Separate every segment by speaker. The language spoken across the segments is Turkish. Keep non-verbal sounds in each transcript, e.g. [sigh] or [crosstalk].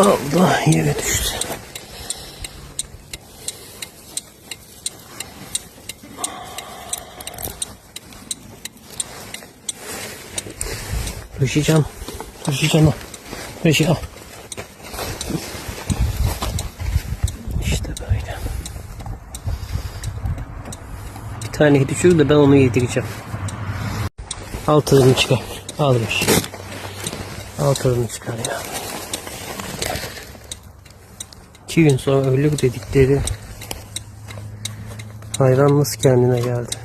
Speaker 1: Aldı yere düştü. Taşıyacağım. Taşıyacağım al. Taşı al. İşte böyle. Bir tane düşür de ben onu yedireceğim. Altını çıkar. Almış. Altını çıkar ya. İki gün sonra ölür dedikleri hayvan nasıl kendine geldi?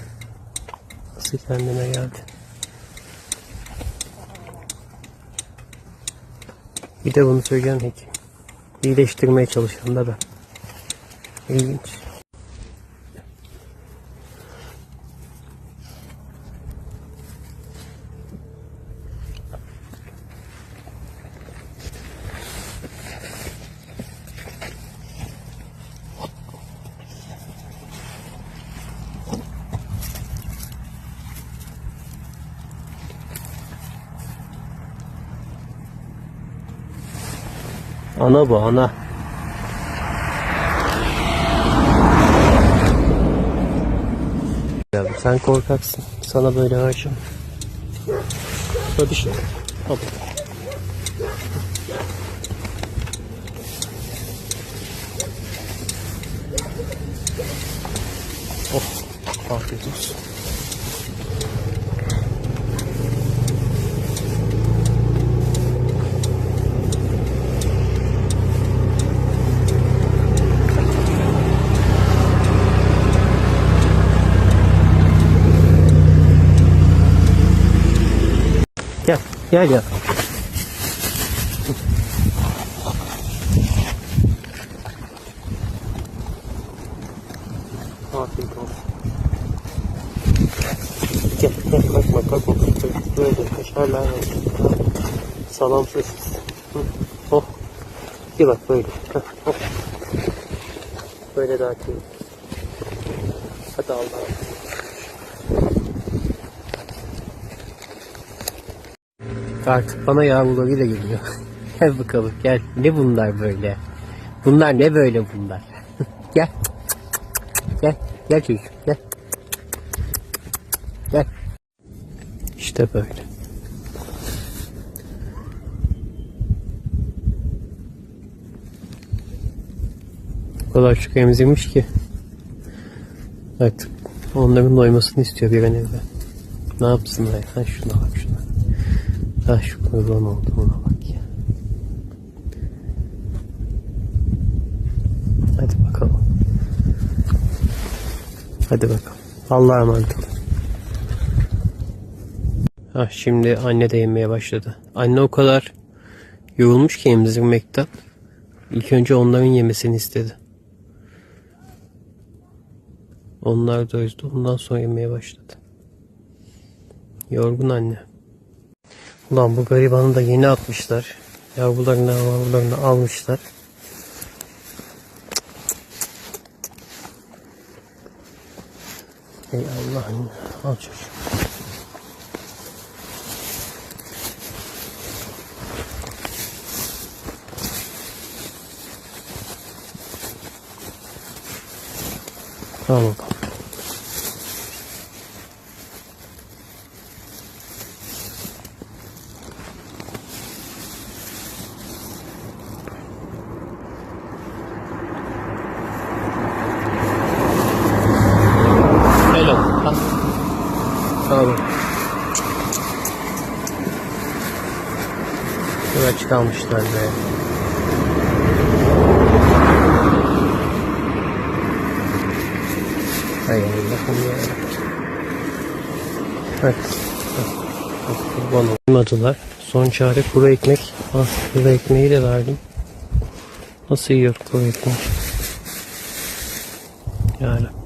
Speaker 1: Nasıl kendine geldi? Bir de bunu söyleyen hekim. İyileştirmeye çalışan da ben. İlginç. Ana bu ana. Sen korkaksın. Sana böyle vereceğim. Hadi şimdi. Hop. Oh, afiyet olsun. Gel, gel gel. Afiyet olsun. Gel, gel, kalkma, kalkma, kalkma. Böyle kaşarlar var. Salam sosis. Oh. Bir bak böyle. Heh, oh. Böyle daha iyi. Hadi Allah'a. Artık bana yavrularıyla geliyor. [laughs] gel bakalım gel. Ne bunlar böyle? Bunlar ne böyle bunlar? [laughs] gel. Gel. Gel çocuk gel. Gel. İşte böyle. O kadar çok emzirmiş ki. Artık onların doymasını istiyor bir an evvel. Ne yapsın be? Ha şuna bak şuna. Ha şu kurban oldu bak ya. Hadi bakalım. Hadi bakalım. Allah'a emanet olun. Ha şimdi anne de yemeye başladı. Anne o kadar yorulmuş ki emzirmekten. İlk önce onların yemesini istedi. Onlar özlü. Ondan sonra yemeye başladı. Yorgun anne. Ulan bu garibanı da yeni atmışlar. Yavrularını yavrularını almışlar. Ey Allah'ım al çocuğum. Al bakalım. Helal. Al. Sağ olun. Çok aç kalmışlar be. Hay Allah'ım ya. Evet. Kurban olmadılar. Son çare kuru ekmek. Ah, kuru ekmeği de verdim. Nasıl yiyor kuru ekmek? Yani.